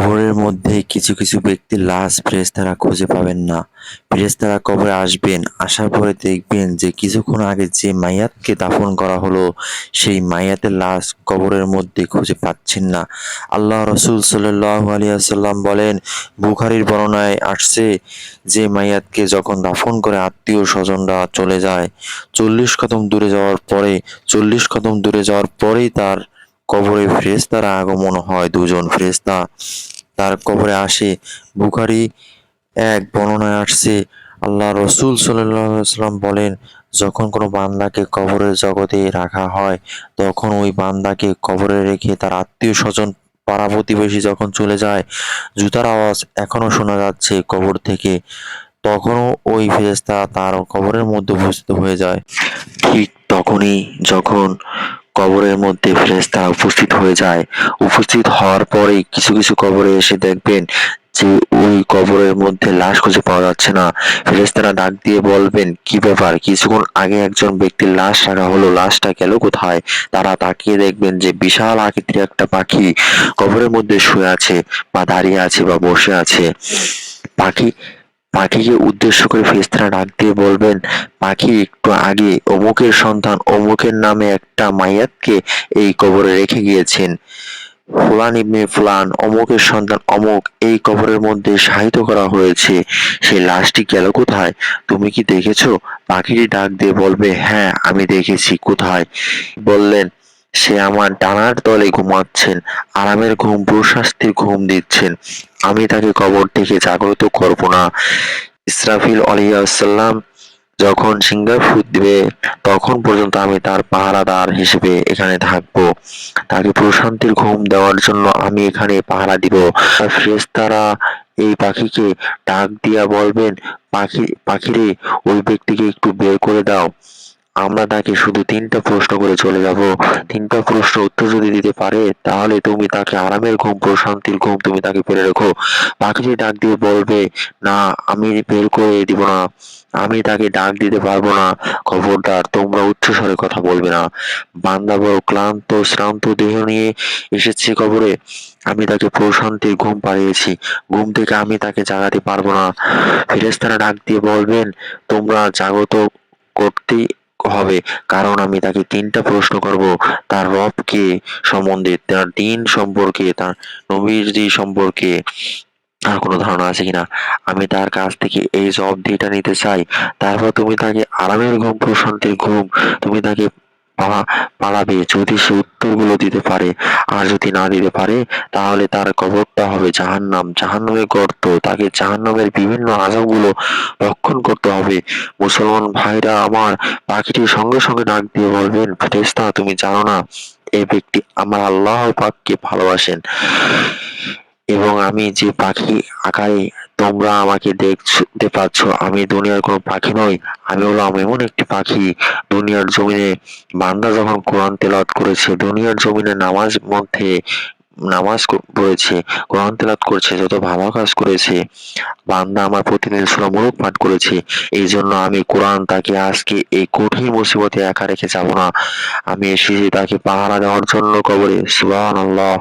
কবরের মধ্যে কিছু কিছু ব্যক্তির লাশ ফেরেশতারা খুঁজে পাবেন না। ফেরেশতারা কবরে আসবেন, আসার পরে দেখবেন যে কিছুক্ষণ আগে যে মাইয়াতকে দাফন করা হলো, সেই মাইয়াতের লাশ কবরের মধ্যে খুঁজে পাচ্ছেন না। আল্লাহ রসুল সাল্লাহ আলিয়াল্লাম বলেন, বুখারির বর্ণনায় আসছে যে মাইয়াতকে যখন দাফন করে আত্মীয় স্বজনরা চলে যায়, চল্লিশ কদম দূরে যাওয়ার পরে, চল্লিশ কদম দূরে যাওয়ার পরেই তার কবরে ফেরেশতার আগমন হয়, দুজন ফেরেশতা তার কবরে আসে। বুখারি এক বর্ণনায় আসছে আল্লাহ রসুল সাল্লাম বলেন, যখন কোনো বান্দাকে কবরের জগতে রাখা হয়, তখন ওই বান্দাকে কবরে রেখে তার আত্মীয় স্বজন পাড়া প্রতিবেশী যখন চলে যায়, জুতার আওয়াজ এখনও শোনা যাচ্ছে কবর থেকে, তখনও ওই ফেরেশতা তার কবরের মধ্যে উপস্থিত হয়ে যায়। ঠিক তখনই যখন কবরের মধ্যে ফেরেশতা উপস্থিত হয়ে যায়। উপস্থিত হওয়ার পরেই কিছু কিছু কবরে এসে দেখবেন যে ওই কবরের মধ্যে লাশ খুঁজে পাওয়া যাচ্ছে না। ফেরেশতারা ডাক দিয়ে বলবেন, কি ব্যাপার? কিছুক্ষণ আগে একজন ব্যক্তির লাশ রাখা হলো। লাশটা গেল কোথায়? তারা তাকিয়ে দেখবেন যে বিশাল আকৃতির একটা পাখি কবরের মধ্যে শুয়ে আছে বা দাঁড়িয়ে আছে বা বসে আছে। পাখি পাখিকে উদ্দেশ্য করে ফেরেশতারা ডাক দিয়ে বলবেন, পাখি একটু আগে অমুকের সন্তান অমুকের নামে একটা মাইয়াতকে এই কবরে রেখে গিয়েছেন। ফুলান ইবনে ফুলান, অমুকের সন্তান অমুক, এই কবরের মধ্যে শায়িত করা হয়েছে। সেই লাশটি গেল কোথায়? তুমি কি দেখেছ? পাখিটি ডাক দিয়ে বলবে হ্যাঁ আমি দেখেছি। কোথায়? বললেন সে আমার ডানার তলে ঘুমাচ্ছেন, আরামের ঘুম প্রশাস্তির ঘুম দিচ্ছেন। আমি তাকে কবর থেকে জাগ্রত করব না। ইসরাফিল আলাইসাল্লাম যখন সিঙ্গার ফুট দিবে, তখন পর্যন্ত আমি তার পাহারাদার হিসেবে এখানে থাকব। তাকে প্রশান্তির ঘুম দেওয়ার জন্য আমি এখানে পাহারা দিব। আর এই পাখিকে ডাক দিয়া বলবেন, পাখি, পাখিরে, ওই ব্যক্তিকে একটু বের করে দাও। আমরা তাকে শুধু তিনটা প্রশ্ন করে চলে যাব। তিনটা প্রশ্ন উত্তর যদি দিতে পারে, তাহলে তুমি তাকে আরামের ঘুম প্রশান্তির ঘুম তুমি তাকে পেরে রেখো। পাখিটি ডাক দিয়ে বলবে, না, আমি বের করে দিব না, আমি তাকে ডাক দিতে পারব না, খবরদার, তোমরা উচ্চস্বরে কথা বলবে না। বান্দা বড় ক্লান্ত, শ্রান্ত দেহ নিয়ে এসেছে কবরে। আমি তাকে প্রশান্তির ঘুম পাড়িয়েছি। ঘুম থেকে আমি তাকে জাগাতে পারব না। ফেরেশতারা ডাক দিয়ে বলবেন, তোমরা জাগত করতেই হবে। কারণ আমি তাকে তিনটা প্রশ্ন করব। তার রবকে সম্বন্ধে, তার দিন সম্পর্কে, তার নবীজি সম্পর্কে তার কোনো ধারণা আছে কিনা? আমি তার কাছ থেকে এই জবাবদিহিটা নিতে চাই। তারপর তুমি তাকে আরামের ঘুম, প্রশান্তির ঘুম, তুমি তাকে পাড়াবে যদি সে উত্তরগুলো দিতে পারে আর যদি না দিতে পারে, তাহলে তার কবরটা হবে জাহান্নাম। জাহান্নামের গর্ত, তাকে জাহান্নামের বিভিন্ন আজাবগুলো রক্ষণ করতে হবে। মুসলমান ভাইরা আমার পাখিটির সঙ্গে সঙ্গে ডাক দিয়ে বলবেন, ফেরেশতা, তুমি জানো না এই ব্যক্তি আমার আল্লাহ পাককে ভালোবাসেন। এবং আমি যে পাখি আকারে তোমরা আমাকে দেখতে পাচ্ছ, আমি দুনিয়ার কোনো পাখি নই। আমি হলাম এমন একটি পাখি। দুনিয়ার জমিনে বান্দা যখন কোরআন তেলাওয়াত করেছে, দুনিয়ার জমিনে নামাজ মধ্যে নামাজ পড়েছে, কোরআন তেলাওয়াত করেছে, যত ভালো কাজ করেছে, বান্দা আমার প্রতিদিন সূরা মুলক পাঠ করেছে। এই জন্য আমি কোরআন তাকে আজকে এই কঠিন মুসিবতে একা রেখে যাব না। আমি এসেছি তাকে পাহারা দেওয়ার জন্য কবরে। সুবহানাল্লাহ।